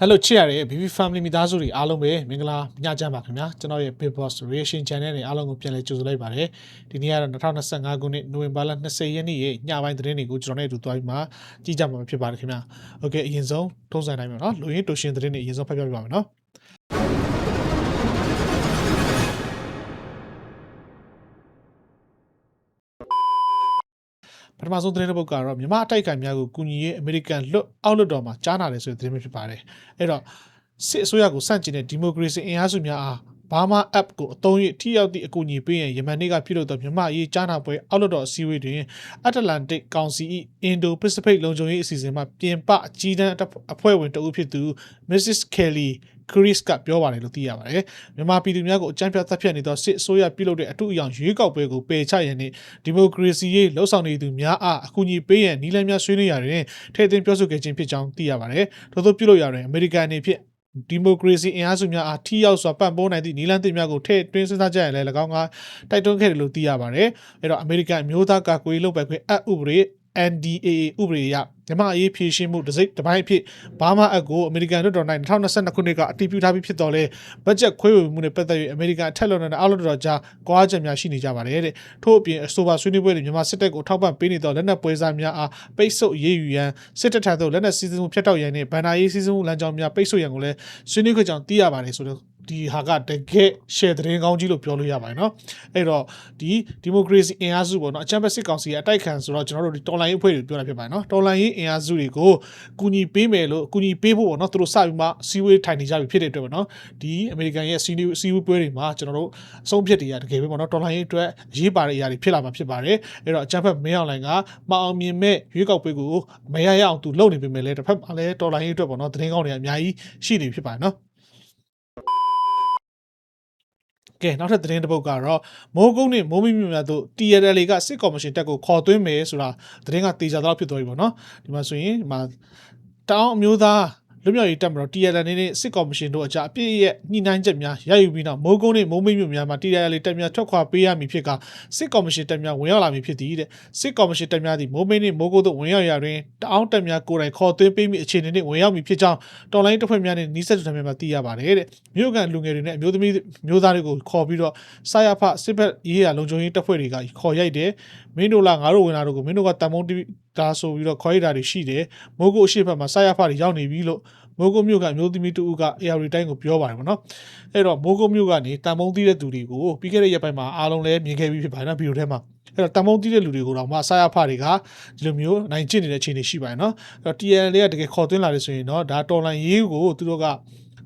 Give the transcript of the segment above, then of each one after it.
ဟယ်လိုချစ်ရတဲ့ BB Family မိသားစုတွေအားလုံးပဲမင်္ဂလာညချမ်းပါခင်ဗျာကျွန်တော်ရဲ့ Big Boss Reaction Channel နဲ့အားလုံးကိုပြန်လည်ကြိုဆိုလိုက်ပါတယ်ဒီနေ့ကတော့2025ခုနှစ်နိုဝင်ဘာလ20ရက်နေ့ရဲ့ညပိုင်းသတင်းတွေကိုကျွန်တော်နဲ့အတူတွားပြီးမှကြည့်ကြမှာဖြစ်ပါတယ်ခင်ဗျာ Okay အရင်ဆုံးထုံးစံတိုင်းပါနော်လူရင်းတူရှင်သတင်းတွေအရင်ဆုံးဖတ်ပြပြပါမယ်နော် ပထမဆုံးသတင်းတစ်ပုဒ်ကတော့မြန်မာအတိုက်အခံများကိုကူညီရေးအမေရိကန်လွတ်အောက်လွတ်တော်မှာကြားနာတယ်ဆိုတဲ့သတင်းပဲဖြစ်ပါတယ်အဲ့တော့စစ်အစိုးရကိုစန့်ကျင်တဲ့ဒီမိုကရေစီအင်အားစုများအားဘာမာ app ကိုအသုံးရထိရောက်သည့်အကူအညီပေးရန်ယမန်နေ့ကပြုလုပ်သောမြန်မာအရေးကြားနာပွဲအောက်လွတ်တော်အစည်းအဝေးတွင် Atlantic Council ၏ Indo-Pacific လုံခြုံရေးအစီအစဉ်မှပြင်ပအကြီးတန်းအဖွဲ့ဝင်တဦးဖြစ်သူ Mrs. Kelly Chris ကပြောပါတယ်လို့သိရပါတယ်မြန်မာပြည်သူများကိုအကြမ်းဖက်တပ်ဖြတ်နေသောစစ်အစိုးရပြုလုပ်တဲ့အထူးအယောင်ရွေးကောက်ပွဲကိုပယ်ချရန်နှင့်ဒီမိုကရေစီရေးလှုပ်ဆောင်နေသူများအားအကူအညီပေးရန်နည်းလမ်းများဆွေးနွေးရာတွင်ထည့်သွင်းပြောဆိုခဲ့ခြင်းဖြစ်ကြောင်းသိရပါတယ်ထို့သောပြုလုပ်ရာတွင်အမေရိကန်အနေဖြင့်ဒီမိုကရေစီအင်အားစုများအားထိရောက်စွာပံ့ပိုးနိုင်သည့်နည်းလမ်းသစ်များကိုထည့်သွင်းစဉ်းစားကြရန်လည်း၎င်းကတိုက်တွန်းခဲ့တယ်လို့သိရပါတယ်။အဲတော့အမေရိကန်အမျိုးသားကာကွယ်ရေးလုပ်ပိုင်ခွင့်အပ်ဥပဒေ NDAA ဥပဒေအရမြန်မာအရေးဖြည့်ရှင်းမှုတစ်စိတ်တစ်ပိုင်းအဖြစ်ဘာမာအက်ကိုအမေရိကန်လွှတ်တော်၌2022ခုနှစ်ကအတည်ပြုထားပြီးဖြစ်တော်လဲဘတ်ဂျက်ခွဲဝေမှုနဲ့ပတ်သက်၍အမေရိကန်အထက်လွှတ်တော်နဲ့အောက်လွှတ်တော်ကြားကွာချက်များရှိနေကြပါတယ်တဲ့ထို့အပြင်အဆိုပါဆွေးနွေးပွဲတွေမြန်မာစစ်တပ်ကိုထောက်ပံ့ပေးနေသောလက်နက်ပွဲစားများအားပိတ်ဆို့အရေးယူရန်စစ်တပ်ထံသို့လက်နက်စီးဆင်းမှုဖျက်တောက်ရန်နဲ့ဗန်နာရေးစီးဆင်းမှုလမ်းကြောင်းများပိတ်ဆို့ရန်ကိုလည်းဆွေးနွေးခွင့်ကြောင့်သိရပါတယ်ဆိုတော့ ဒီဟာကတကယ် share သတင်းကောင်းကြီးလို့ပြောလို့ရပါတယ်เนาะအဲ့တော့ဒီဒီမိုကရေစီအင်အားစုပေါ့เนาะအချမ်းဘက်စစ်ကောင်စီကအတိုက်ခံဆိုတော့ကျွန်တော်တို့ဒီတော်လိုင်းရေးအဖွဲ့တွေပြောတာဖြစ်ပါတယ်เนาะတော်လိုင်းရေးအင်အားစုတွေကိုကူညီပေးမယ်လို့ကူညီပေးဖို့ပေါ့เนาะသူတို့စပြီးမှစီဝေးထိုင်နေကြပြီဖြစ်တဲ့အတွက်ပေါ့เนาะဒီအမေရိကန်ရဲ့စီနီစီဝေးပွဲတွေမှာကျွန်တော်တို့အဆုံးဖြတ်တွေကတကယ်ပဲပေါ့เนาะတော်လိုင်းရေးအတွက်အရေးပါတဲ့အရာတွေဖြစ်လာမှာဖြစ်ပါတယ်အဲ့တော့အချမ်းဘက်မင်းအောင်လိုင်ကမအောင်မြင်မဲ့ရွေးကောက်ပွဲကိုမရရအောင်သူလုပ်နေပေမဲ့လည်းတစ်ဖက်မှာလည်းတော်လိုင်းရေးအတွက်ပေါ့เนาะသတင်းကောင်းတွေအများကြီးရှိနေဖြစ်ပါတယ်เนาะ ကဲနောက်ထပ်သတင်းတစ်ပုဒ်ကတော့မိုးကုန်းနဲ့မိုးမိမြများတို့ TRL ကစစ်ကော်မရှင်တက်ကိုခေါ်သွင်းမယ်ဆိုတာသတင်းကတေချာတော့ဖြစ်သွားပြီပေါ့နော်ဒီမှာဆိုရင်ဒီမှာတောင်းအမျိုးသား လူမျိုးရေးတက်မတော် TRL နဲ့စစ်ကော်မရှင်တို့အကြအပြည့်ရဲ့ညှိနှိုင်းချက်များရယူပြီးတော့မိုးကုန်းနဲ့မိုးမိမြများမှာ TRL တက်များထွက်ခွာပေးရမည်ဖြစ်ကစစ်ကော်မရှင်တက်များဝင်ရောက်လာမည်ဖြစ်သည်တဲ့စစ်ကော်မရှင်တက်များသည်မိုးမိနဲ့မိုးကုန်းတို့ဝင်ရောက်ရာတွင်တောင်းတက်များကိုယ်တိုင်ခေါ်သွင်းပေးမည့်အခြေအနေနဲ့ဝင်ရောက်မည်ဖြစ်ကြောင်းတော်လိုင်းတစ်ဖွဲ့များနဲ့နီးစပ်သူများမှာသိရပါတယ်တဲ့မြို့ကန်လူငယ်တွေနဲ့အမျိုးသမီးမျိုးသားတွေကိုခေါ်ပြီးတော့စာရဖစစ်ဘက်ရေးရလုံခြုံရေးတပ်ဖွဲ့တွေကခေါ်ရိုက်တယ်မင်းတို့လာငါတို့ဝင်လာတို့ကိုမင်းတို့ကတန်မုံတီဒါဆိုပြီးတော့ခေါ်ရတာတွေရှိတယ်မိုးကုတ်အရှိဘက်မှာစာရဖတွေရောက်နေပြီလို့ မိုးကုတ်မြို့ကအမျိုးသမီးတူဦးက AR တိုင်းကိုပြောပါတယ်ဗောနော်အဲ့တော့မိုးကုတ်မြို့ကနေတန်မုံတီးတဲ့သူတွေကိုပြီးခဲ့တဲ့ရက်ပိုင်းမှာအားလုံးလည်းမြင်ခဲ့ပြီးဖြစ်ပါတယ်နော်ဗီဒီယိုထဲမှာအဲ့တော့တန်မုံတီးတဲ့လူတွေကိုတော့မှစာရဖတွေကဒီလိုမျိုးနိုင်ကျင့်နေတဲ့အခြေအနေရှိပါတယ်နော်အဲ့တော့ TN လေးကတကယ်ခေါ်သွင်းလာတယ်ဆိုရင်တော့ဒါတော်လန်ရေးကိုသူတို့က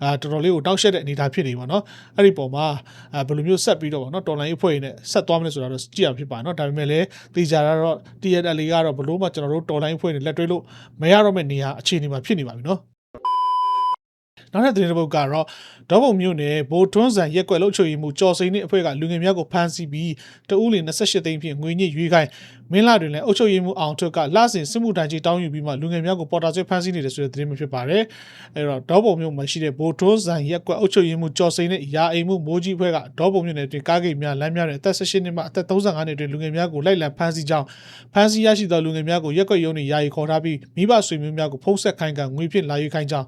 အာတော်တော်လေးကိုတောက်ရှက်တဲ့အနေအထားဖြစ်နေပါတော့အဲ့ဒီပုံမှာအဲဘယ်လိုမျိုးဆက်ပြီးတော့ဗောနော်တော်လိုင်းအဖွဲ့နဲ့ဆက်သွားမလဲဆိုတာတော့ကြည့်ရဖြစ်ပါနော်ဒါပေမဲ့လည်းတေချာတော့ TNL ကတော့ဘလို့မှကျွန်တော်တို့တော်လိုင်းအဖွဲ့နဲ့လက်တွဲလို့မရတော့မယ့်နေရာအခြေအနေမှာဖြစ်နေပါပြီနော် နောက်ထပ်သတင်းတစ်ပုဒ်ကတော့ဒေါဘုံမြို့နယ်ဘိုးထွန်းဆန်ရက်ကွက်လှုပ်ချွေမှုကြော်စိန်နှင့်အဖွဲ့ကလူငယ်များကိုဖမ်းဆီးပြီးတအူးလီ28သိန်းဖြင့်ငွေညစ်ရွေးခိုင်းမင်းလာတွင်လည်းအုပ်ချုပ်ရေးမှုအောင်ထွက်ကလှဆင်စစ်မှုထမ်းကြီးတောင်းယူပြီးမှလူငယ်များကိုပေါ်တာဆွဲဖမ်းဆီးနေတယ်ဆိုတဲ့သတင်းမျိုးဖြစ်ပါတယ်အဲတော့ဒေါဘုံမြို့မှာရှိတဲ့ဘိုးထွန်းဆန်ရက်ကွက်အုပ်ချုပ်ရေးမှုကြော်စိန်နှင့်ရာအိမ်မှုမိုးကြီးအဖွဲ့ကဒေါဘုံမြို့နယ်တွင်ကားဂိတ်များလမ်းများတွင်အသက်18နှစ်မှအသက်35နှစ်တွင်လူငယ်များကိုလိုက်လံဖမ်းဆီးကြောင်းဖမ်းဆီးရရှိသောလူငယ်များကိုရက်ကွက်ရုံးနှင့်ယာယီခေါ်ထားပြီးမိဘဆွေမျိုးများကိုဖုံးဆက်ခိုင်းကငွေဖြင့်လာယူခိုင်းကြောင်း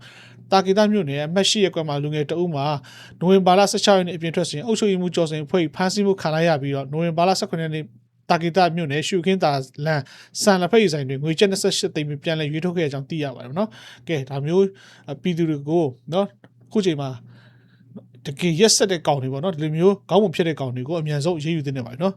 တာကီတာမြို့နယ်အမှတ်၈ရပ်ကွက်မှာလူငယ်တအုပ်မှာနိုဝင်ဘာလ16ရက်နေ့အပြင်ထွက်စဉ်အုပ်ချုပ်ရေးမှုကြော်စင်ဖွဲ့ဖမ်းဆီးမှုခံလိုက်ရပြီးတော့နိုဝင်ဘာလ18ရက်နေ့တာကီတာမြို့နယ်ရှုခင်းတာလန်ဆန်လက်ဖက်ရည်ဆိုင်တွင်ငွေကျပ်28သိန်းပြန်လည်ရွေးထုတ်ခဲ့ကြောင်းသိရပါတယ်နော်။ကဲဒါမျိုးပြည်သူတွေကိုနော်ခုချိန်မှာတကယ်ရက်ဆက်တဲ့ကောင်တွေပေါ့နော်ဒီလိုမျိုးခေါင်းပုံဖြစ်တဲ့ကောင်တွေကိုအမြန်ဆုံးရေးယူသင့်တယ်ပါနော်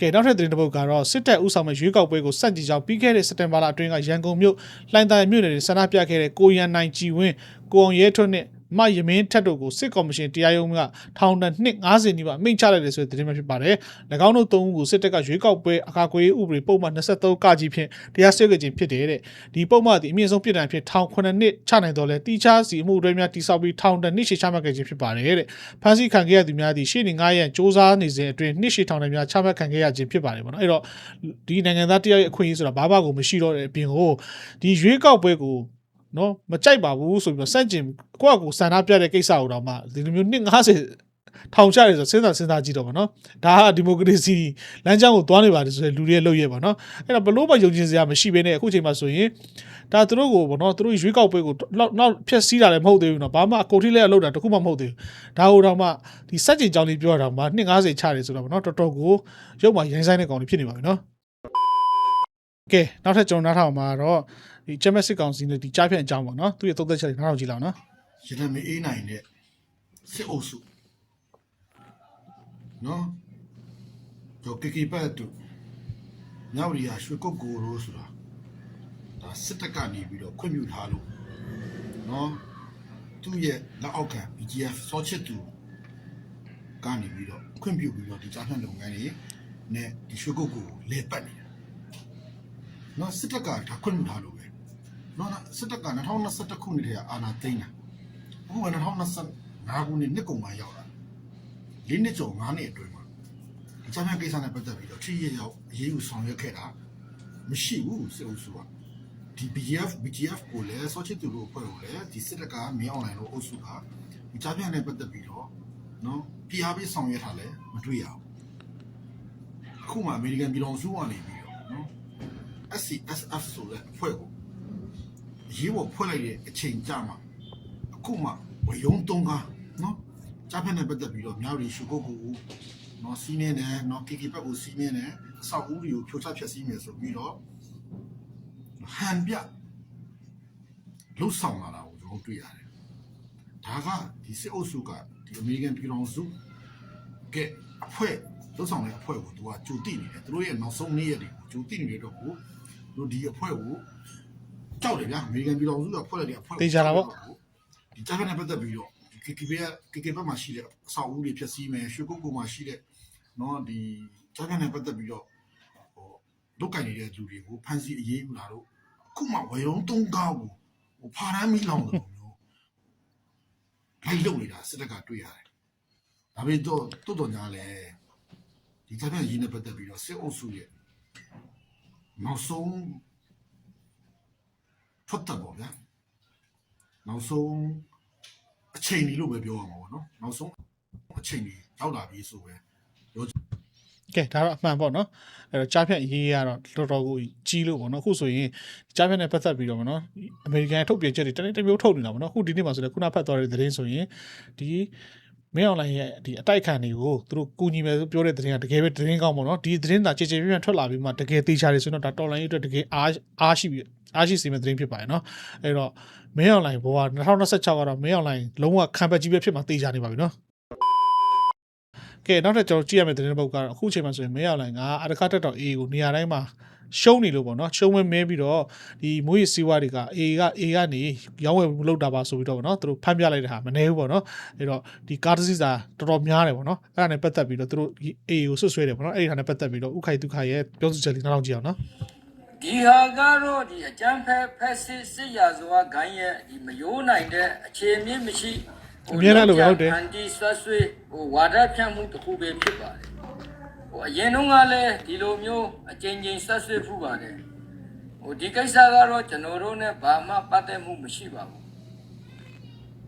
ကဲနောက်ထပ်သတင်းတစ်ပုဒ်ကတော့စစ်တပ်ဥဆောင်မဲ့ရွေးကောက်ပွဲကိုစန့်ကျင်ကြောင်းပြီးခဲ့တဲ့စက်တင်ဘာလအတွင်းကရန်ကုန်မြို့လှိုင်းသာမြို့နယ်တွင်ဆန္ဒပြခဲ့တဲ့ကိုရန်နိုင်ကြည်ဝင်းကိုအောင်ရဲထွန်းနဲ့ မယမင်းထက်တို့ကိုစစ်ကော်မရှင်တရားရုံးကထောင်ဒဏ်နှစ်90နီးပါးအမိန့်ချလိုက်တယ်ဆိုတဲ့သတင်းမှဖြစ်ပါတယ်။၎င်းတို့သုံးဦးကိုစစ်တပ်ကရွေးကောက်ပွဲအကာအကွယ်ဥပဒေပုံမှန်23ကကြီးဖြင့်တရားစွဲခဲ့ခြင်းဖြစ်တယ်တဲ့။ဒီပုံမှန်ဒီအမြင့်ဆုံးပြစ်ဒဏ်ဖြင့်ထောင်9နှစ်ချနိုင်တော်လဲတိချစီအမှုတွေများတိစောက်ပြီးထောင်ဒဏ်နှစ်ရှည်ချမှတ်ခဲ့ခြင်းဖြစ်ပါတယ်တဲ့။ဖမ်းဆီးခံခဲ့ရသူများသည့်ရှေ့နေ9ရက်စ조사နေစဉ်အတွင်းနှစ်ရှည်ထောင်ဒဏ်များချမှတ်ခံခဲ့ရခြင်းဖြစ်ပါတယ်ပေါ့နော်။အဲ့တော့ဒီနိုင်ငံသားတရားရဲ့အခွင့်အရေးဆိုတာဘာမှကိုမရှိတော့တဲ့အပြင်ကိုဒီရွေးကောက်ပွဲကို နော်မကြိုက်ပါဘူးဆိုပြီးတော့စန့်ကျင်ကိုယ့်အကူဆန္ဒပြတဲ့ကိစ္စကိုတော့မှဒီလိုမျိုး250ထောင်ချတယ်ဆိုစဉ်းစားစဉ်းစားကြည့်တော့ဗောနော်ဒါကဒီမိုကရေစီလမ်းကြောင်းကိုသွားနေပါတယ်ဆိုတဲ့လူတွေရဲ့လုပ်ရပါနော်အဲ့တော့ဘလို့မှယုံကြည်စရာမရှိဘဲနဲ့အခုချိန်မှာဆိုရင်ဒါသူတို့ကိုဗောနော်သူတို့ရွေးကောက်ပွဲကိုနောက်နောက်ဖျက်ဆီးတာလည်းမဟုတ်သေးဘူးနော်ဘာမှအကုန်ထိလည်းအလုပ်တာတခုမှမဟုတ်သေးဘူးဒါဟိုတော့မှဒီစက်ကျင်ကြောင်းလေးပြောတာမှ250ချတယ်ဆိုတော့ဗောနော်တော်တော်ကိုရုပ်မှရိုင်းဆိုင်တဲ့ကောင်တွေဖြစ်နေပါပြီနော်ကဲနောက်ထပ်ကျွန်တော်နားထောင်မှာတော့ ဒီချက်မက်စစ်ကောင်စီနဲ့ဒီကြားဖြတ်အကြောင်းပေါ့နော်သူရဲ့သုံးသက်ချက်တွေနားထောင်ကြည့်လောက်နော်ရတဲ့မအေးနိုင်တဲ့စစ်အုပ်စုနော်တော့ကေကေပတ်တူညောင်ရီယာရွှေကုတ်ကိုရိုးဆိုတာဒါစစ်တပ်ကနေပြီးတော့ခွင့်ပြုထားလို့နော်သူ့ရဲ့လက်အောက်က BGF စောချစ်သူကနေပြီးတော့ခွင့်ပြုပြီးတော့ဒီကြားဖြတ်လုပ်ငန်းတွေနဲ့ဒီရွှေကုတ်ကိုလေပတ်နေတာနော်စစ်တပ်ကဒါခွင့်ပြုထားလို့ပဲ နော်စစ်တပ်က2021ခုနှစ်တည်းကအာဏာသိမ်းတာအခုက2025ခုနှစ်နှစ်ကုန်မှရောက်တာလေးနှစ်ကျော်9နှစ်အတွင်းမှာအကြမ်းဖက်ကိစ္စနဲ့ပတ်သက်ပြီးတော့ထိရရောက်အရေးယူဆောင်ရွက်ခဲ့တာမရှိဘူးစစ်အုပ်စုကဒီ BGF BGF ကိုလည်းစောချစ်သူတို့အဖွဲ့ကိုလည်းဒီစစ်တပ်ကမင်းအွန်လိုင်းလို့အုပ်စုကဒီကြားပြနဲ့ပတ်သက်ပြီးတော့နော်ပြားပေးဆောင်ရွက်ထားလဲမတွေ့ရဘူးအခုမှအမေရိကန်ပြည်တော်စုကနေပြီးတော့နော် SCSF ဆိုတဲ့အဖွဲ့ကို အရေးပေါ်ဖွဲ့လိုက်တဲ့အချိန်ကြာမှာအခုမှဝယုံတုံးကားနော်ကြားဖက်နဲ့ပတ်သက်ပြီးတော့မြောက်ရီရှုကုတ်ကူနော်စီးနေတယ်နော်ကီကီဘက်ကိုစီးနေတယ်အဆောက်အဦတွေကိုဖြိုချဖျက်ဆီးမယ်ဆိုပြီးတော့ဟန်ပြလှုပ်ဆောင်လာတာကိုကျွန်တော်တွေ့ရတယ်ဒါကဒီစစ်အုပ်စုကဒီအမေရိကန်ပြည်ထောင်စုကအဖွဲ့လှုပ်ဆောင်တဲ့အဖွဲ့ကိုသူကကြိုတိနေတယ်သူတို့ရဲ့နောက်ဆုံးနေ့ရက်တွေကိုကြိုတိနေတဲ့တော့ကိုတို့ဒီအဖွဲ့ကို ကြောက်တယ်ဗျာအမေရိကန်ပြည်ထောင်စုကဖွဲ့လိုက်တဲ့အဖွဲ့ကိုသိကြတာပေါ့ဒီကြားကနေပတ်သက်ပြီးတော့ကေကေဘကကေကေဘမှာရှိတဲ့အဆောက်အဦတွေဖြစ်စီမယ်ရွှေကုတ်ကုတ်မှာရှိတဲ့နော်ဒီကြားကနေပတ်သက်ပြီးတော့ဟိုလုတ်ကင်နေတဲ့လူတွေကိုဖမ်းဆီးအရေးယူလာတော့အခုမှဝရုံတုံးကားကိုဟိုဖာရမ်းမီလောင်တယ်လို့မျိုးလိုက်လုံနေတာစစ်တပ်ကတွေ့ရတယ်ဒါပေမဲ့တော့တိုးတော်ညာလဲဒီကြားကနေရင်းနဲ့ပတ်သက်ပြီးတော့စစ်အုပ်စုရဲ့နောက်ဆုံး ထွက်တယ်ပေါ့ဗျာနောက်ဆုံးအချိန်ကြီးလို့ပဲပြောရမှာပေါ့နော်နောက်ဆုံးအချိန်ကြီးရောက်လာပြီဆိုပဲကဲဒါတော့အမှန်ပေါ့နော်အဲ့တော့ကြားဖြတ်ရေးရတော့တော်တော်ကိုကြီးလို့ပေါ့နော်အခုဆိုရင်ကြားဖြတ်နဲ့ပတ်သက်ပြီးတော့ပေါ့နော်အမေရိကန်ထုတ်ပြန်ချက်တွေတနေ့တစ်မျိုးထုတ်နေတာပေါ့နော်အခုဒီနေ့မှာဆိုလည်းခုနဖတ်သွားတဲ့သတင်းဆိုရင်ဒီ မင်းအွန်လိုင်းရဲ့ဒီအတိုက်ခံတွေကိုသူတို့ကူညီမယ်ဆိုပြောတဲ့သတင်းကတကယ်ပဲသတင်းကောင်းပေါ့နော်ဒီသတင်းသာကြည်ကြည်ပြည့်ပြည့်ထွက်လာပြီးမှတကယ်သေးချာတယ်ဆိုတော့ဒါတော်လိုင်းအတွက်တကယ်အားအားရှိပြီးအားရှိစေမယ့်သတင်းဖြစ်ပါတယ်နော်အဲ့တော့မင်းအွန်လိုင်းဘောက2026ကတော့မင်းအွန်လိုင်းလုံးဝခံပတ်ကြီးပဲဖြစ်မှသေချာနေပါပြီနော် ကဲနောက်ထပ်ကျွန်တော်ကြည့်ရမယ့်သတင်းပုတ်ကတော့အခုချိန်မှာဆိုရင်မဲရလိုင်းကအတခါတက်တော့ A ကိုနေရာတိုင်းမှာရှုံးနေလို့ပေါ့နော်ရှုံးမဲမဲပြီးတော့ဒီမိုးရီစီဝါတွေက A က A ကနေရောင်းဝယ်မှုလုပ်တာပါဆိုပြီးတော့ပေါ့နော်သူတို့ဖမ်းပြလိုက်တဲ့ဟာမနေဘူးပေါ့နော်အဲ့တော့ဒီကားတစ်စီးစာတော်တော်များတယ်ပေါ့နော်အဲ့ဒါနဲ့ပတ်သက်ပြီးတော့သူတို့ A ကိုဆွဆွဲတယ်ပေါ့နော်အဲ့ဒီဟာနဲ့ပတ်သက်ပြီးတော့ဥခိုင်ဒုက္ခရဲ့ပြောဆိုချက်လေးနောက်ကြည့်အောင်နော်ဒီဟာကတော့ဒီအကြမ်းဖက်ဖက်စစ်စစ်ရာဇဝဂိုင်းရဲ့ဒီမယိုးနိုင်တဲ့အခြေအမြင့်မရှိ အမြဲတမ်းလိုပဲဟုတ်တယ်အန်တီဆွတ်ဆွေးဟိုဝါဒဖြန့်မှုတစ်ခုပဲဖြစ်ပါတယ်ဟိုအရင်တုန်းကလည်းဒီလိုမျိုးအကြိမ်ကြိမ်ဆွတ်ဆွေးဖူးပါတယ်ဟိုဒီကိစ္စကတော့ကျွန်တော်တို့နဲ့ဘာမှပတ်သက်မှုမရှိပါဘူး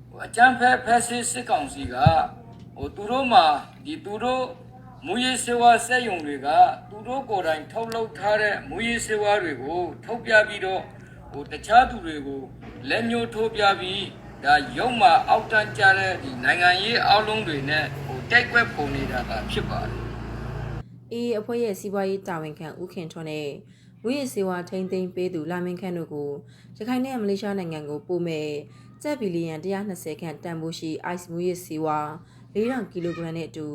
ဟိုအကြမ်းဖက်ဖက်စစ်စစ်ကောင်စီကဟိုသူတို့မှာဒီသူတို့မူရေးစေဝါစက်ယုံတွေကသူတို့ကိုယ်တိုင်ထုတ်လုပ်ထားတဲ့မူရေးစေဝါတွေကိုထုတ်ပြပြီးတော့ဟိုတခြားသူတွေကိုလက်ညှိုးထိုးပြပြီး ဒါရုံမှာအောက်တန်းကြတဲ့ဒီနိုင်ငံရေးအောက်လုံးတွေနဲ့ဟိုတိုက်ကွက်ပုံနေတာကဖြစ်ပါတယ်အေးအဖွဲ့ရဲ့စီးပွားရေးတာဝန်ခံဦးခင်ထွန်းနဲ့ငွေရစေဝါထိန်းသိမ်းပေးသူလာမင်းခန့်တို့ကိုရခိုင်နဲ့မလေးရှားနိုင်ငံကိုပို့မဲ့ကျပ်ဘီလီယံ120ခန့်တန်ဖိုးရှိ ice ငွေရစေဝါ4000ကီလိုဂရမ်နဲ့အတူ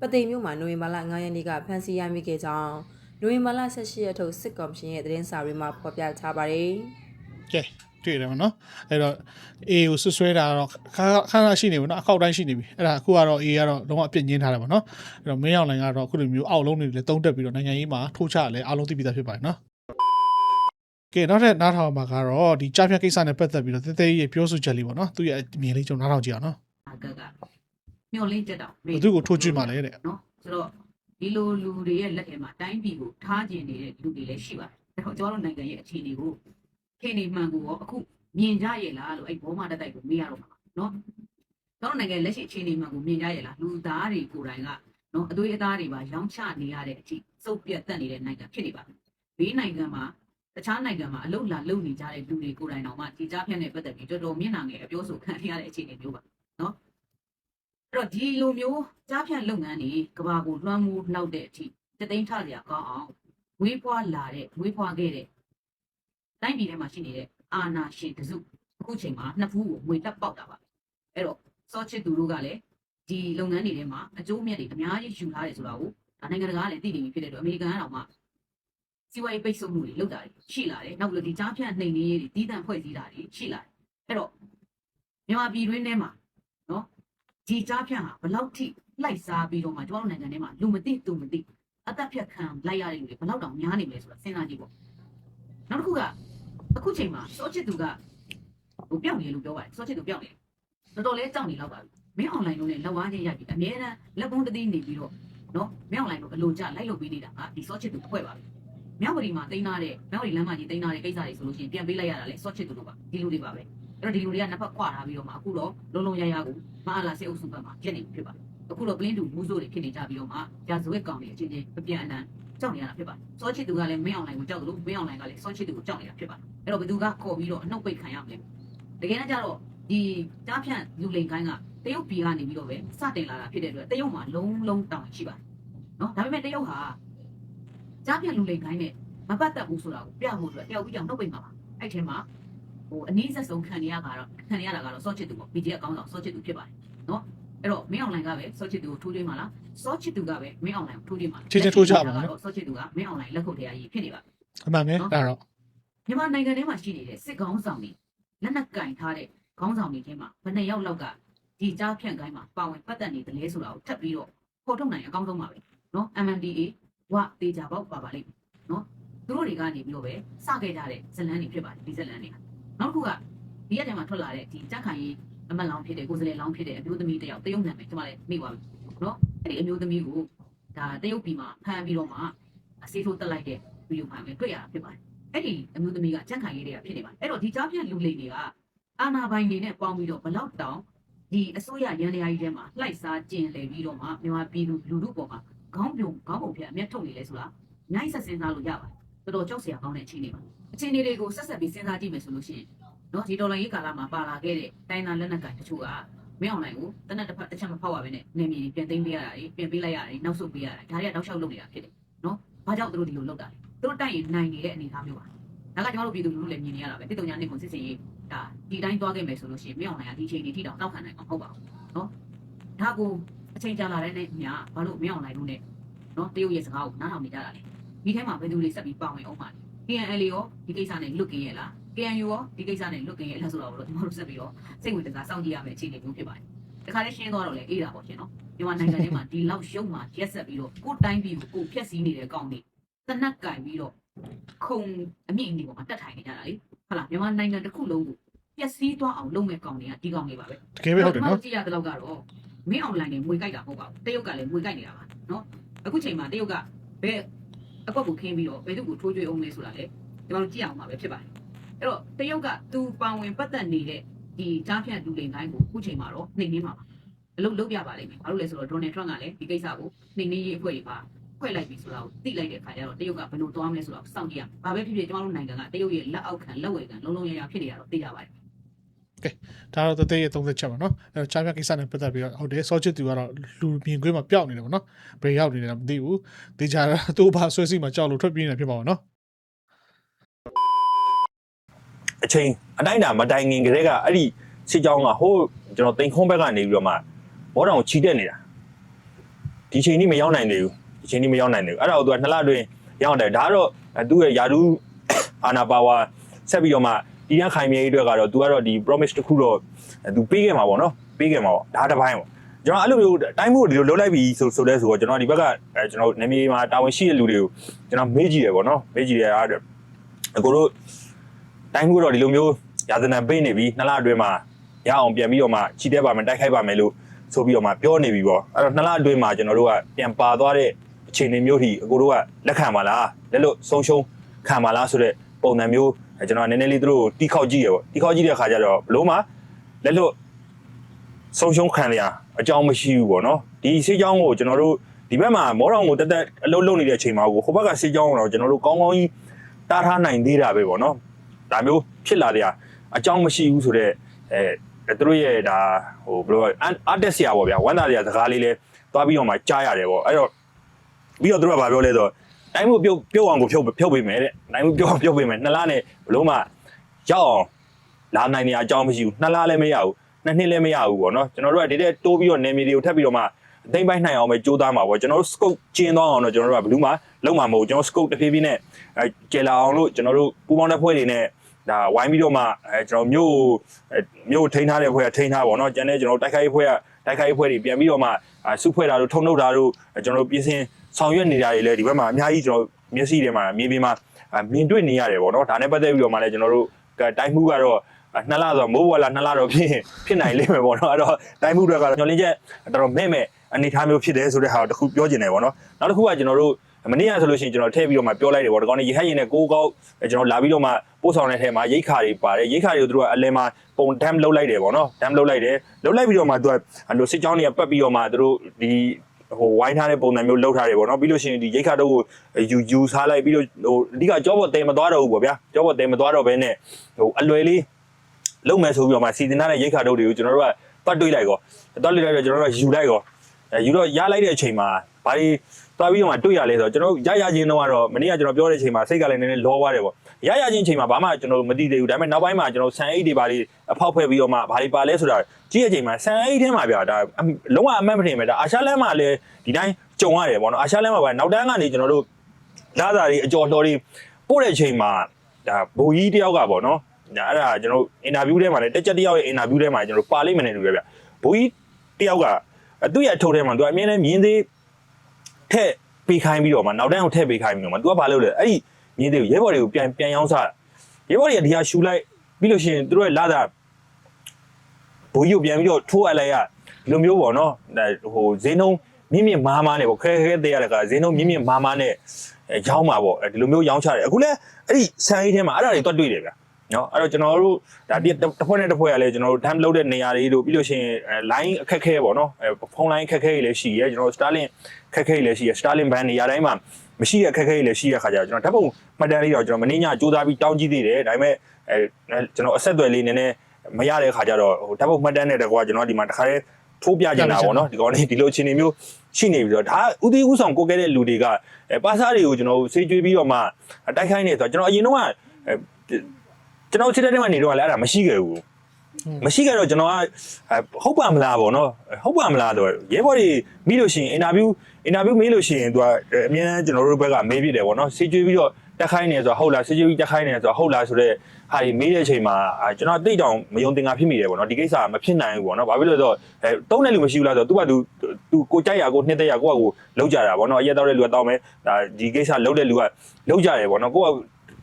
ပသိမ်မြို့မှာနိုဝင်ဘာလ9ရက်နေ့ကဖမ်းဆီးရမိခဲ့ကြောင်းနိုဝင်ဘာလ18ရက်ထုတ်စစ်ကော်မရှင်ရဲ့သတင်းစာတွေမှာဖော်ပြထားပါတယ်ကဲ တွေ့တယ်မနော်အဲ့တော့ A ကိုဆွဆွဲတာတော့ခါခါခါရှိနေပြီနော်အခောက်တိုင်းရှိနေပြီအဲ့ဒါအခုကတော့ A ကတော့လုံးဝအပြစ်ငင်းထားတယ်ပေါ့နော်အဲ့တော့မင်းအောင်လိုင်းကတော့အခုလိုမျိုးအောက်လုံးတွေလည်းတုံးတက်ပြီးတော့နိုင်ငံရေးမှာထိုးချလည်းအားလုံးသိပြီးသားဖြစ်ပါတယ်နော်ကဲနောက်ထပ်နားထောင်မှာကတော့ဒီကြားဖြတ်ကိစ္စနဲ့ပတ်သက်ပြီးတော့တဲတဲကြီးရဲ့ပြောဆိုချက်လေးပေါ့နော်သူ့ရဲ့အမြင်လေးကျွန်တော်နားထောင်ကြည့်အောင်နော်အကကမျောလင်းတက်တော့ဘသူကိုထိုးကြည့်မှလဲတဲ့နော်ဆိုတော့ဒီလိုလူတွေရဲ့လက်ထဲမှာတိုင်းပြည်ကိုထားကျင်နေတဲ့လူတွေလည်းရှိပါတယ်ဒါတော့ကျွန်တော်တို့နိုင်ငံရဲ့အခြေအနေကို ခေနေမှန်ကိုရောအခုမြင်ကြရဲ့လားလို့အဲ့ဘောမတက်တိုက်ကိုမေးရတော့မှာနော်ကျွန်တော်နိုင်ငံလက်ရှိအခြေအနေမှကိုမြင်ကြရလားလူသားတွေကိုယ်တိုင်ကနော်အသွေးအသားတွေပါရောင်းချနေရတဲ့အထိစုပ်ပြတ်တက်နေတဲ့နိုင်ငံဖြစ်နေပါပြီဘေးနိုင်ငံမှာတခြားနိုင်ငံမှာအလုလာလုံနေကြတဲ့လူတွေကိုယ်တိုင်တော့မှဒီကြားဖြတ်နဲ့ပတ်သက်ပြီးတော်တော်မျက်နှာငယ်အပြောဆိုခံရတဲ့အခြေအနေမျိုးပါနော်အဲ့တော့ဒီလိုမျိုးကြားဖြတ်လုပ်ငန်းတွေကဘာကိုလွှမ်းမိုးလောက်တဲ့အထိတသိန်းထစရာကောင်းအောင်ဝေးပွားလာတဲ့ဝေးပွားခဲ့တဲ့ တိုင်းပြည်ထဲမှာရှိနေတဲ့အာနာရှင်တစုအခုချိန်မှာနှစ်ဖူးကိုငွေတက်ပေါက်တာပါအဲ့တော့စောချစ်သူတို့ကလည်းဒီလုပ်ငန်းတွေထဲမှာအကျိုးအမြတ်တွေအများကြီးယူထားတယ်ဆိုတာကိုဒါနိုင်ငံတကာကလည်းသိနေပြီဖြစ်တဲ့အတွက်အမေရိကန်ကတော့မှစီးပွားရေးပိတ်ဆို့မှုတွေလုပ်တာတွေရှိလာတယ်နောက်ပြီးတော့ဒီကြားဖြတ်နှိမ်နင်းရေးတွေတီးတန့်ဖွဲ့စည်းတာတွေရှိလာတယ်အဲ့တော့မြန်မာပြည်တွင်းထဲမှာနော်ဒီကြားဖြတ်ဟာဘယ်လောက်ထိလိုက်စားပြီးတော့မှကျွန်တော်တို့နိုင်ငံထဲမှာလူမသိသူမသိအသက်ဖြတ်ခံလိုက်ရတဲ့လူတွေဘယ်လောက်တောင်များနေမလဲဆိုတာစဉ်းစားကြည့်ပေါ့နောက်တစ်ခုက အခုချိန်မှာစောချစ်သူကဟိုပြောင်းနေလို့ပြောပါတယ်စောချစ်သူပြောင်းနေတယ်တော်တော်လေးကြောက်နေတော့ပါပြီမင်းအွန်လိုင်းလုံးနဲ့လောက်အားချင်းရိုက်ပြီးအများအားလက်ပုံးတသိနေပြီးတော့နော်မင်းအွန်လိုင်းကိုအလိုကျလိုက်လုပ်ပေးနေတာကဒီစောချစ်သူဖွဲ့ပါပြီမြောက်ဝတီမှာတိန်းထားတဲ့မြောက်ဝတီလမ်းမကြီးတိန်းထားတဲ့ကိစ္စတွေဆိုလို့ရှိရင်ပြန်ပေးလိုက်ရတာလေစောချစ်သူတို့ပါဒီလူတွေပါပဲအဲ့တော့ဒီလူတွေကနှစ်ဖက်ခွာထားပြီးတော့မှအခုတော့လုံးလုံးရရကိုမအားလာစေအုပ်စုဘက်မှာဖြစ်နေပြီဖြစ်ပါတယ်အခုတော့ပလင်းတူမူးစိုးတွေဖြစ်နေကြပြီးတော့မှရာဇဝတ်ကောင်တွေအချင်းချင်းမပြန်အနံ ကြောက်နေရတာဖြစ်ပါတယ်စောချစ်သူကလည်းမင်းအွန်လိုင်းကိုကြောက်တယ်လို့မင်းအွန်လိုင်းကလည်းစောချစ်သူကိုကြောက်နေတာဖြစ်ပါတယ်အဲ့တော့ဘယ်သူကခေါ်ပြီးတော့အနှုတ်ပိတ်ခံရမလဲတကယ်တမ်းကျတော့ဒီတားဖြန့်လူလိန်ကိုင်းကတရုတ်ပြည်ကနေပြီးတော့ပဲစတင်လာတာဖြစ်တဲ့အတွက်တရုတ်မှာလုံးလုံးတောင်းရှိပါတယ်နော်ဒါပေမဲ့တရုတ်ဟာကြားဖြန့်လူလိန်ကိုင်းနဲ့မပတ်သက်ဘူးဆိုတာကိုပြဖို့အတွက်တယောက်ပြီးကြောင်နှုတ်ပိတ်မှာပါအဲ့ထဲမှာဟိုအနည်းဆက်ဆုံးခံရရကတော့ခံရရတာကတော့စောချစ်သူပေါ့ BJ အကောင်းဆောင်စောချစ်သူဖြစ်ပါတယ်နော် အဲ့တော့မင်းအွန်လိုင်းကပဲစောချစ်သူကိုထိုးထွင်းမှာလားစောချစ်သူကပဲမင်းအွန်လိုင်းကိုထိုးထွင်းမှာလားချင်းချင်းထိုးကြပါနော်တော့စောချစ်သူကမင်းအွန်လိုင်းလက်ခုပ်တရားကြီးဖြစ်နေပါအမှန်ပဲဒါတော့မြန်မာနိုင်ငံထဲမှာရှိနေတဲ့စစ်ကောင်းဆောင်တွေလက်နက်ကင်ထားတဲ့ခေါင်းဆောင်တွေထဲမှာဘယ်နှစ်ယောက်လောက်ကဒီကြားဖြန့်ကိုင်းမှာပါဝင်ပတ်သက်နေတယ်လဲဆိုတာကိုထပ်ပြီးတော့ပေါ်ထုတ်နိုင်အကောင်းဆုံးပါပဲနော် MNDA ဝတေချာပေါက်ပါပါလိမ့်မယ်နော်သူတို့တွေကနေပြီးတော့ပဲစခဲ့ကြတဲ့ဇလန်းတွေဖြစ်ပါတယ်ဒီဇလန်းတွေကနောက်တစ်ခုကဒီရက်ထဲမှာထွက်လာတဲ့ဒီကြက်ခိုင်ရေး အမတ်လောင်ဖြစ်တဲ့ကိုယ်စလဲလောင်ဖြစ်တဲ့အမျိုးသမီးတစ်ယောက်တရုတ်နာမည်ကျွန်မလည်းမိပါပြီနော်အဲ့ဒီအမျိုးသမီးကိုဒါတရုတ်ပြည်မှာဖမ်းပြီးတော့မှအစေးထိုးတက်လိုက်တဲ့ဗီဒီယိုဖိုင်ပဲတွေ့ရတာဖြစ်ပါတယ်အဲ့ဒီအမျိုးသမီးကကြက်ခိုင်ရေးတွေကဖြစ်နေပါတယ်အဲ့တော့ဒီကြားပြန့်လူလိမ်တွေကအာနာပိုင်တွေနဲ့ပေါင်းပြီးတော့ဘလောက်တောင်ဒီအစိုးရရန်တရားကြီးထဲမှာလှိုက်စားကျင်လည်ပြီးတော့မှမြန်မာပြည်သူလူထုပေါ်မှာခေါင်းပြုံခေါင်းပုံဖြတ်အမျက်ထုတ်နေလဲဆိုတာနိုင်ဆက်စဉ်းစားလို့ရပါတယ်တော်တော်ကြောက်စရာကောင်းတဲ့အခြေအနေပါအခြေအနေတွေကိုဆက်ဆက်ပြီးစဉ်းစားကြည့်မယ်ဆိုလို့ရှိရင် နော်ဒီဒေါ်လာရေးကာလမှာပါလာခဲ့တဲ့တိုင်းသားလက်နက်ကိုင်တချို့ကမင်းအောင်နိုင်ကိုတနက်တစ်ဖက်တစ်ချက်မဖောက်ရဘဲနဲ့နေမြေပြန်သိမ်းပေးရတာတွေပြန်ပေးလိုက်ရတာတွေနောက်ဆုတ်ပေးရတာဒါတွေကတောက်လျှောက်လုပ်နေတာဖြစ်တယ်နော်ဘာကြောင့်သူတို့ဒီလိုလုပ်တာလဲသူတို့တိုက်ရင်နိုင်နေတဲ့အနေအထားမျိုးပါဒါကကျွန်တော်တို့ပြည်သူလူထုလည်းမြင်နေရတာပဲတစ်တုံညာနှစ်ကိုစစ်စင်ရေးဒါဒီတိုင်းသွားခဲ့မယ်ဆိုလို့ရှိရင်မင်းအောင်နိုင်ကဒီချိန်ဒီထိတောင်တောက်ခံနိုင်အောင်ဟုတ်ပါဘူးနော်ဒါကိုအချိန်ကြာလာတဲ့နေ့ညဘာလို့မင်းအောင်နိုင်လို့ ਨੇ နော်တရုတ်ရဲ့စကားကိုနားထောင်နေကြတာလေဒီထဲမှာဘယ်သူတွေဆက်ပြီးပါဝင်အောင်ပါလဲ KNL ရောဒီကိစ္စနဲ့လွတ်ကင်းရဲ့လား KNU ရောဒီကိစ္စနဲ့လွတ်ကင်းရဲ့လားဆိုတော့ကျွန်တော်တို့ဆက်ပြီးတော့စိတ်ဝင်စားစောင့်ကြည့်ရမယ့်အခြေအနေမျိုးဖြစ်ပါတယ်တခါလေးရှင်းသွားတော့လေအေးတာပေါ့ရှင်နော်မြန်မာနိုင်ငံထဲမှာဒီလောက်ရုပ်မှာရက်ဆက်ပြီးတော့ကိုယ်တိုင်းပြည်ကိုကိုယ်ဖျက်ဆီးနေတဲ့အကောင်တွေတနက်ကင်ပြီးတော့ခုံအမြင့်အမြင့်ပေါ်မှာတက်ထိုင်နေကြတာလေဟုတ်လားမြန်မာနိုင်ငံတစ်ခုလုံးကိုပျက်စီးသွားအောင်လုပ်မဲ့ကောင်တွေကဒီကောင်တွေပါပဲတကယ်ပဲဟုတ်တယ်နော်ကြည့်ရတဲ့လောက်ကတော့မင်းအွန်လိုင်းနဲ့ငွေကြိုက်တာမဟုတ်ပါဘူးတရုတ်ကလည်းငွေကြိုက်နေတာပါနော်အခုချိန်မှာတရုတ်ကဘယ်အကွက်ကိုခင်းပြီးတော့ဘယ်သူကိုထိုးကြွေးအောင်လဲဆိုတာလေဒီမှာကြည့်အောင်ပါပဲဖြစ်ပါတယ် အဲ့တော့တရုတ်ကသူပါဝင်ပတ်သက်နေတဲ့ဒီကြားဖြတ်လူလိမ်တိုင်းကိုအခုချိန်မှာတော့နှိမ်နှင်းမှာပါအလုပ်လုပ်ပြပါလိမ့်မယ်ဘာလို့လဲဆိုတော့ဒေါ်နယ်ထရန့်ကလည်းဒီကိစ္စကိုနှိမ်နှင်းရေးအဖွဲ့တွေပါဖွဲ့လိုက်ပြီဆိုတာကိုသိလိုက်တဲ့အခါကျတော့တရုတ်ကဘယ်လိုသွားမလဲဆိုတာကိုစောင့်ကြည့်ရမှာ။ဘာပဲဖြစ်ဖြစ်ကျွန်တော်တို့နိုင်ငံကတရုတ်ရဲ့လက်အောက်ခံလက်ဝယ်ခံလုံးလုံးရရဖြစ်နေတာတော့သိကြပါတယ်ဒါတော့တသေးရဲ့30ချက်ပါနော်အဲတော့ချားပြကိစ္စနဲ့ပတ်သက်ပြီးတော့ဟုတ်တယ်စောချစ်သူကတော့လူမြင်ကွင်းမှာပျောက်နေတယ်ပေါ့နော်ဘယ်ရောက်နေလဲမသိဘူးဒီကြတာသူ့ဘာဆွဲစီမှာကြောက်လို့ထွက်ပြေးနေဖြစ်ပါဘောနော် အချိန်အတိုင်းအတာမတိုင်ခင်ကတည်းကအဲ့ဒီစစ်ကြောင်းကဟိုးကျွန်တော်တိန်ခုံးဘက်ကနေပြီးတော့မှဘောတောင်ချီတက်နေတာဒီချိန်ကြီးမရောက်နိုင်သေးဘူးဒီချိန်ကြီးမရောက်နိုင်သေးဘူးအဲ့ဒါကိုသူကနှစ်လအတွင်းရောက်တယ်ဒါကတော့သူ့ရဲ့ယာဒူးအာနာပါဝါဆက်ပြီးတော့မှဒီရန်ခိုင်မြေကြီးအတွက်ကတော့သူကတော့ဒီ promise တစ်ခုတော့သူပေးခဲ့မှာပေါ့နော်ပေးခဲ့မှာပေါ့ဒါတစ်ပိုင်းပေါ့ကျွန်တော်အဲ့လိုမျိုးတိုင်းမှုကိုဒီလိုလုပ်လိုက်ပြီဆိုဆိုလဲဆိုတော့ကျွန်တော်ဒီဘက်ကအဲကျွန်တော်နေမြေမှာတာဝန်ရှိတဲ့လူတွေကိုကျွန်တော်မေးကြည့်တယ်ပေါ့နော်မေးကြည့်တယ်အဲ့ဒါအကိုတို့ တိုင်းမှုတော့ဒီလိုမျိုးရာဇနံပေးနေပြီနှစ်လအတွင်းမှာရအောင်ပြန်ပြီးတော့မှချီတက်ပါမယ်တိုက်ခိုက်ပါမယ်လို့ဆိုပြီးတော့မှပြောနေပြီပေါ့အဲ့တော့နှစ်လအတွင်းမှာကျွန်တော်တို့ကပြန်ပါသွားတဲ့အခြေအနေမျိုးထိအကိုတို့ကလက်ခံပါလားလက်လို့ဆုံးရှုံးခံပါလားဆိုတဲ့ပုံစံမျိုးကျွန်တော်နည်းနည်းလေးသူတို့ကိုတီးခေါက်ကြည့်ရပေါ့တီးခေါက်ကြည့်တဲ့အခါကျတော့ဘလို့မှလက်လို့ဆုံးရှုံးခံရအကြောင်းမရှိဘူးပေါ့နော်ဒီစေးကြောင်းကိုကျွန်တော်တို့ဒီဘက်မှာမောတော်ကိုတက်တက်အလုပ်လုပ်နေတဲ့အချိန်မှာကိုဟိုဘက်ကစေးကြောင်းကိုတော့ကျွန်တော်တို့ကောင်းကောင်းကြီးတားထားနိုင်သေးတာပဲပေါ့နော် ဒါမျိုးဖြစ်လာတဲ့အကြောင်းမရှိဘူးဆိုတော့အဲသူတို့ရဲ့ဒါဟိုဘယ်လိုအာတက်ဆရာပေါ့ဗျာဝမ်းသာဆရာစကားလေးလဲသွားပြီးတော့မှကြားရတယ်ပေါ့အဲ့တော့ပြီးတော့သူတို့ကဘာပြောလဲဆိုတော့တိုင်းမှုပြုတ်ပြုတ်အောင်ကိုဖြုတ်ဖြုတ်ပေးမယ်တဲ့တိုင်းမှုပြုတ်အောင်ဖြုတ်ပေးမယ်နှစ်လားနဲ့ဘလို့မှရောက်အောင်လာနိုင်နေအကြောင်းမရှိဘူးနှစ်လားလည်းမရဘူးနှစ်နှစ်လည်းမရဘူးပေါ့နော်ကျွန်တော်တို့ကဒီတဲ့တိုးပြီးတော့နေမီတွေကိုထပ်ပြီးတော့မှအသိမ့်ပိုင်းနိုင်အောင်ပဲကြိုးစားမှာပေါ့ကျွန်တော်တို့ scope ကျင်းသွားအောင်တော့ကျွန်တော်တို့ကဘယ်လို့မှလုံးမှာမဟုတ်ကျွန်တော် scope တစ်ဖြည်းဖြည်းနဲ့အဲကျေလာအောင်လို့ကျွန်တော်တို့ပူပေါင်းတဲ့ဖွဲ့တွေနဲ့ ဒါဝိုင်းပြီးတော့မှအဲကျွန်တော်မြို့မြို့ထိန်းထားတဲ့ဖွဲ့ကထိန်းထားပါတော့ကျန်တဲ့ကျွန်တော်တိုက်ခိုက်ဖွဲ့ကတိုက်ခိုက်ဖွဲ့တွေပြန်ပြီးတော့မှစုဖွဲ့တာတို့ထုံနှုတ်တာတို့ကျွန်တော်တို့ပြင်ဆင်ဆောင်ရွက်နေတာတွေလည်းဒီဘက်မှာအများကြီးကျွန်တော်မျက်စိတွေမှာမြေပြင်မှာမြင်တွေ့နေရတယ်ပေါ့နော်ဒါနဲ့ပတ်သက်ပြီးတော့မှလည်းကျွန်တော်တို့တိုင်းမှုကတော့နှစ်လဆိုမိုးဝါလာနှစ်လတော့ဖြစ်ဖြစ်နိုင်လိမ့်မယ်ပေါ့နော်အဲ့တော့တိုင်းမှုတွေကတော့ညှော်လင်းချက်တော်တော်မဲ့မဲ့အနေထားမျိုးဖြစ်တယ်ဆိုတဲ့ဟာကိုတခုပြောချင်တယ်ပေါ့နော်နောက်တစ်ခုကကျွန်တော်တို့ မနေ့ကဆိုလို့ရှိရင်ကျွန်တော်ထည့်ပြီးတော့မှပြောလိုက်တယ်ပေါ့ဒီကောင်နေရဟတ်ရင်နဲ့ကိုးကောက်ကျွန်တော်လာပြီးတော့မှပို့ဆောင်တဲ့ထဲမှာရိတ်ခါတွေပါတယ်ရိတ်ခါတွေကိုသူတို့ကအလဲမှာပုံဒမ်လုတ်လိုက်တယ်ပေါ့နော်ဒမ်လုတ်လိုက်တယ်လုတ်လိုက်ပြီးတော့မှသူကအဲ့လိုစစ်ကြောင်းတွေကပတ်ပြီးတော့မှသူတို့ဒီဟိုဝိုင်းထားတဲ့ပုံစံမျိုးလှုပ်ထားတယ်ပေါ့နော်ပြီးလို့ရှိရင်ဒီရိတ်ခါတော့ကိုယူယူစားလိုက်ပြီးတော့ဟိုအဓိကကြောဘောတဲမသွားတော့ဘူးပေါ့ဗျာကြောဘောတဲမသွားတော့ဘဲနဲ့ဟိုအလွယ်လေးလုံမယ်ဆိုပြီးတော့မှစီစဉ်ထားတဲ့ရိတ်ခါတော့တွေကိုကျွန်တော်တို့ကပတ်တွေးလိုက်ကောပတ်တွေးလိုက်တော့ကျွန်တော်တို့ကယူလိုက်ကောအဲယူတော့ရလိုက်တဲ့အချိန်မှာဘာတွေ သွားပြီးတော့မှတွေ့ရလဲဆိုတော့ကျွန်တော်ရရချင်းတော့ကတော့မနေ့ကကျွန်တော်ပြောတဲ့အချိန်မှာစိတ်ကလည်းနည်းနည်းလောသွားတယ်ပေါ့ရရချင်းအချိန်မှာဘာမှကျွန်တော်မသိသေးဘူးဒါပေမဲ့နောက်ပိုင်းမှာကျွန်တော်ဆန်အိတ်တွေဘာတွေအဖောက်ဖွဲ့ပြီးတော့မှဘာတွေပါလဲဆိုတာကြည့်ရချိန်မှာဆန်အိတ်ထဲမှာဗျာဒါလုံးဝအမှတ်မထင်ပဲဒါအာရှလမ်းမှာလည်းဒီတိုင်းကြုံရတယ်ပေါ့နော်အာရှလမ်းမှာဗျာနောက်တန်းကနေကျွန်တော်တို့လာစာတွေအကြော်တော်တွေပို့တဲ့အချိန်မှာဒါဘိုးကြီးတယောက်ကပေါ့နော်ဒါအဲ့ဒါကျွန်တော်အင်တာဗျူးထဲမှာလည်းတက်ချက်တယောက်ရဲ့အင်တာဗျူးထဲမှာကျွန်တော်ပါလိမ့်မယ်နဲ့တူတယ်ဗျဘိုးကြီးတယောက်ကသူ့ရဲ့အထုပ်ထဲမှာသူအမြင်နဲ့မြင်သေး ထက်ပေးခိုင်းပြီးတော့မှနောက်တန်းကိုထည့်ပေးခိုင်းပြီးတော့မှ तू ကဘာလုပ်လဲအဲ့ဒီမြင်းတွေကိုရဲဘော်တွေကိုပြန်ပြန်ရောင်းစားတာရဲဘော်တွေကဒီဟာရှူလိုက်ပြီးလို့ရှိရင်သူတို့ရဲ့လာတာဘိုးကြီးကိုပြန်ပြီးတော့ထိုးအပ်လိုက်ရဒီလိုမျိုးပေါ့နော်ဟိုဈေးနှုန်းမြင့်မြင့်မားမားနဲ့ပေါ့ခဲခဲသေးရတဲ့ကဈေးနှုန်းမြင့်မြင့်မားမားနဲ့ရောင်းမှာပေါ့ဒီလိုမျိုးရောင်းချတယ်အခုလဲအဲ့ဒီဆန်အိတ်ထဲမှာအဲ့ဒါတွေတွတ်တွေ့တယ်ဗျာ နော်အဲ့တော့ကျွန်တော်တို့ဒါတစ်ဖွဲ့နဲ့တစ်ဖွဲ့ကလည်းကျွန်တော်တို့ dump လုပ်တဲ့နေရာတွေတို့ပြီးလို့ရှိရင် line အခက်ခဲပေါ့နော်ဖုန်း line အခက်ခဲတွေလည်းရှိရဲကျွန်တော် Starlink အခက်ခဲတွေလည်းရှိရဲ Starlink band နေရာတိုင်းမှာမရှိတဲ့အခက်ခဲတွေလည်းရှိတဲ့ခါကျတော့ကျွန်တော်ဓာတ်ပုံမှတ်တမ်းလေးတော့ကျွန်တော်မင်းညစူးစမ်းပြီးတောင်းကြည့်သေးတယ်ဒါပေမဲ့အဲကျွန်တော်အဆက်အသွယ်လေးနည်းနည်းမရတဲ့ခါကျတော့ဟိုဓာတ်ပုံမှတ်တမ်းနဲ့တကွာကျွန်တော်ဒီမှာတခါတည်းထိုးပြကြတာပေါ့နော်ဒီကောင်လေးဒီလိုအခြေအနေမျိုးရှိနေပြီးတော့ဒါဥတီဥဆောင်ကိုခဲ့တဲ့လူတွေကအဲပါစားတွေကိုကျွန်တော်ဆေးကြွေးပြီးတော့မှတိုက်ခိုင်းနေဆိုတော့ကျွန်တော်အရင်တော့က ကျွန်တော်ချစ်တဲ့တဲမှာနေတော့လည်းအဲ့ဒါမရှိခဲ့ဘူးမရှိခဲ့တော့ကျွန်တော်ကဟုတ်ပါမလားပေါ့နော်ဟုတ်ပါမလားတော့ရဲဘော်တွေမိလို့ရှိရင်အင်တာဗျူးအင်တာဗျူးမေးလို့ရှိရင်သူကအမြဲတမ်းကျွန်တော်တို့ဘက်ကမေးပြတယ်ပေါ့နော်ဆေးကြွေးပြီးတော့တက်ခိုင်းနေဆိုတော့ဟုတ်လားဆေးကြွေးပြီးတက်ခိုင်းနေဆိုတော့ဟုတ်လားဆိုတော့ဟာဒီမေးတဲ့အချိန်မှာကျွန်တော်တိတ်တောင်မယုံတင်ငါဖြစ်မိတယ်ပေါ့နော်ဒီကိစ္စကမဖြစ်နိုင်ဘူးပေါ့နော်ဘာဖြစ်လို့လဲဆိုတော့အဲတုံးတဲ့လူမရှိဘူးလားဆိုတော့သူကသူသူကိုကြိုက်ရကိုနှစ်သက်ရကိုကကိုလောက်ကြတာပေါ့နော်အရက်တော့တဲ့လူကတောင်းမယ်ဒါဒီကိစ္စလောက်တဲ့လူကလောက်ကြတယ်ပေါ့နော်ကိုက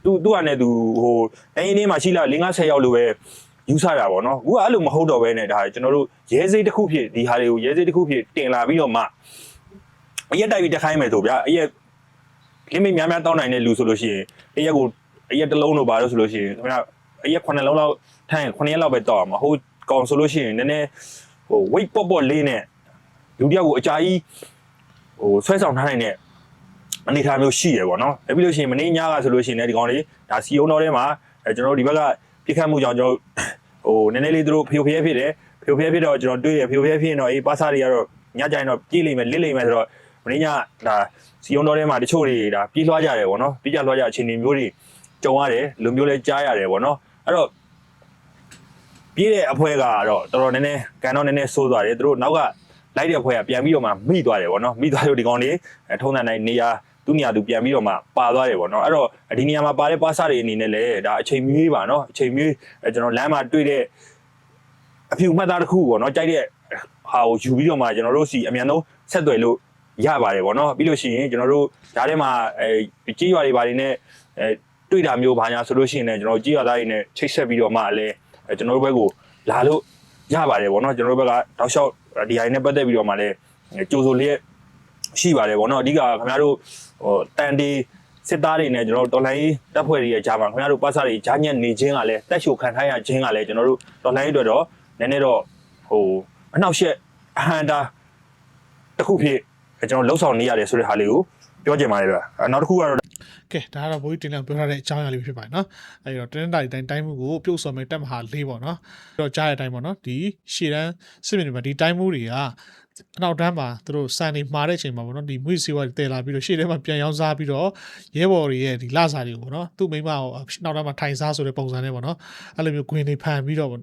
သူသူကလည်းသူဟိုတိုင်းရင်းလေးမှာရှိလား5 50ရောက်လို့ပဲယူဆတာပေါ့နော်အခုကအဲ့လိုမဟုတ်တော့ဘဲနဲ့ဒါကျွန်တော်တို့ရဲစိတ်တစ်ခုဖြစ်ဒီဟာတွေကိုရဲစိတ်တစ်ခုဖြစ်တင်လာပြီးတော့မှအရက်တိုက်ပြီးတက်ခိုင်းမယ်ဆိုဗျာအရက်လင်းမိများများတောင်းနိုင်တဲ့လူဆိုလို့ရှိရင်အရက်ကိုအရက်တစ်လုံးတော့ပါလို့ဆိုလို့ရှိရင်ခင်ဗျာအရက်9လုံးလောက်ထိုင်9ရက်လောက်ပဲတောက်အောင်မဟုတ်ကောင်ဆိုလို့ရှိရင်နည်းနည်းဟို weight ပေါ့ပေါ့လေးနဲ့လူတယောက်ကိုအကြာကြီးဟိုဆွဲဆောင်ထားနိုင်တဲ့ အနေထားမျိုးရှိရပေါ့နော်။ပြီးလို့ရှိရင်မနေ့ညကဆိုလို့ရှိရင်လည်းဒီကောင်လေးဒါစီယုံတော်ထဲမှာအဲကျွန်တော်တို့ဒီဘက်ကပြစ်ခတ်မှုကြောင့်ကျွန်တော်ဟိုနည်းနည်းလေးသူတို့ဖျို့ဖျဲဖြစ်တယ်။ဖျို့ဖျဲဖြစ်တော့ကျွန်တော်တွေ့ရဖျို့ဖျဲဖြစ်ရင်တော့အေးပါစာတွေကတော့ညကြရင်တော့ပြေးလိမ့်မယ်လစ်လိမ့်မယ်ဆိုတော့မနေ့ညဒါစီယုံတော်ထဲမှာတချို့တွေဒါပြေးလွှားကြတယ်ပေါ့နော်။ပြေးကြလွှားကြအခြေအနေမျိုးတွေကြုံရတယ်လူမျိုးလဲကြားရတယ်ပေါ့နော်။အဲ့တော့ပြေးတဲ့အဖွဲကတော့တော်တော်နည်းနည်းကန်တော့နည်းနည်းဆိုးသွားတယ်သူတို့နောက်ကလိုက်တဲ့ဖွဲကပြန်ပြီးတော့မှမိသွားတယ်ပေါ့နော်မိသွားလို့ဒီကောင်လေးထုံးတဲ့နိုင်နေရာ သူ့နေရာသူပြန်ပြီးတော့မှပါသွားတယ်ပေါ့နော်အဲ့တော့ဒီနေရာမှာပါတဲ့ပါစတွေအနေနဲ့လည်းဒါအချိန်မီးပါနော်အချိန်မီးကျွန်တော်လမ်းမှာတွေ့တဲ့အဖြူမှတ်သားတစ်ခုပေါ့နော်ကြိုက်တဲ့ဟာကိုယူပြီးတော့မှကျွန်တော်တို့စီအမြန်ဆုံးဆက်သွယ်လို့ရပါတယ်ပေါ့နော်ပြီးလို့ရှိရင်ကျွန်တော်တို့ဓာတ်ထဲမှာအဲကြေးရွာတွေဘာတွေနဲ့အဲတွေ့တာမျိုးဘာညာဆိုလို့ရှိရင်လည်းကျွန်တော်ကြေးရွာသားတွေနဲ့ချိတ်ဆက်ပြီးတော့မှလည်းကျွန်တော်တို့ဘက်ကိုလာလို့ရပါတယ်ပေါ့နော်ကျွန်တော်တို့ဘက်ကတောက်လျှောက်ဒီဟာနဲ့ပတ်သက်ပြီးတော့မှလည်းကြိုးစိုးလျက် ရှိပါတယ်ပေါ့နော်အဓိကခင်ဗျားတို့ဟိုတန်တီစစ်သားတွေနဲ့ကျွန်တော်တို့တော်လိုင်းတပ်ဖွဲ့တွေရဲ့ကြားမှာခင်ဗျားတို့ပတ်စတွေဂျာညက်နေခြင်းကလည်းတက်ရှိုခံထားရခြင်းကလည်းကျွန်တော်တို့တော်လိုင်းအတွက်တော့နည်းနည်းတော့ဟိုအနောက်ရှက်အဟန်တာတစ်ခုဖြစ်ကျွန်တော်လှုပ်ဆောင်နေရတယ်ဆိုတဲ့ဟာလေးကိုပြောချင်ပါတယ်ဗျအဲနောက်တစ်ခုကတော့ကဲဒါကတော့ဘိုးကြီးတင်လန်ပြောထားတဲ့အကြောင်းအရာလေးပဲဖြစ်ပါတယ်နော်အဲဒီတော့တင်းတာဒီတိုင်းတိုင်းမှုကိုပြုတ်စော်မဲ့တက်မဟာ၄ပေါ့နော်ပြီးတော့ကြားတဲ့အတိုင်းပေါ့နော်ဒီရှေ့တန်းစစ်မြေတွေမှာဒီတိုင်းမှုတွေက အနောက်တန်းမှာသူတို့စံနေမှာတဲ့အချိန်မှာပေါ့နော်ဒီမွေးစီဝါတွေတည်လာပြီးတော့ရှေ့ထဲမှာပြန်ရောင်းစားပြီးတော့ရဲဘော်တွေရဲ့ဒီလစာတွေကိုပေါ့နော်သူ့မိမကိုနောက်တန်းမှာထိုင်စားဆိုတဲ့ပုံစံနဲ့ပေါ့နော်အဲ့လိုမျိုးဂွင်တွေဖန်ပြီးတော့ပေါ့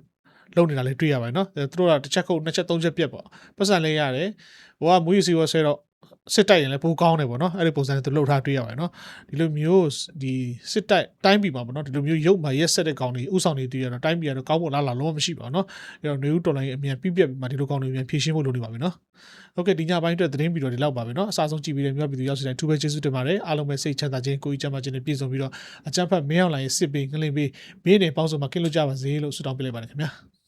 လုံနေတာလေးတွေ့ရပါတယ်နော်အဲသူတို့ကတစ်ချက်ခုတ်နှစ်ချက်သုံးချက်ပြက်ပေါ့ပတ်စံလေးရတယ်ဟိုကမွေးစီဝါဆွဲတော့ စစ်တိုက်ရင်လည်းပိုကောင်းတယ်ပေါ့နော်အဲ့ဒီပုံစံနဲ့သူလှုပ်ထားတွေ့ရပါတယ်နော်ဒီလိုမျိုးဒီစစ်တိုက်တိုင်းပြည်မှာပေါ့နော်ဒီလိုမျိုးရုပ်မှာရက်ဆက်တဲ့ကောင်တွေဥဆောင်တွေတွေ့ရတော့တိုင်းပြည်ကတော့ကောင်းဖို့လားလားလုံးဝမရှိပါဘူးနော်အဲ့တော့နေဦးတော်လိုင်းအမြန်ပြပြပြီးမှဒီလိုကောင်တွေအမြန်ဖြည့်ရှင်းဖို့လုပ်နေပါပြီနော်ဟုတ်ကဲ့ဒီညပိုင်းအတွက်သတင်းပြီးတော့ဒီလောက်ပါပဲနော်အစားဆုံးကြည့်ပြီးတဲ့မြောက်ပြည်သူရောက်စီတိုင်းထူးပဲကျေးဇူးတင်ပါတယ်အားလုံးပဲစိတ်ချမ်းသာခြင်းကိုယ်ကြီးချမ်းသာခြင်းနဲ့ပြည့်စုံပြီးတော့အကြံဖတ်မင်းအောင်လိုင်းရဲ့စစ်ပေးငလင်းပေးဘေးနဲ့ပေါင်းစုံမှာကင်းလို့ကြပါစေလို့ဆုတောင်းပေးလိုက်ပါတယ်ခင်ဗျာ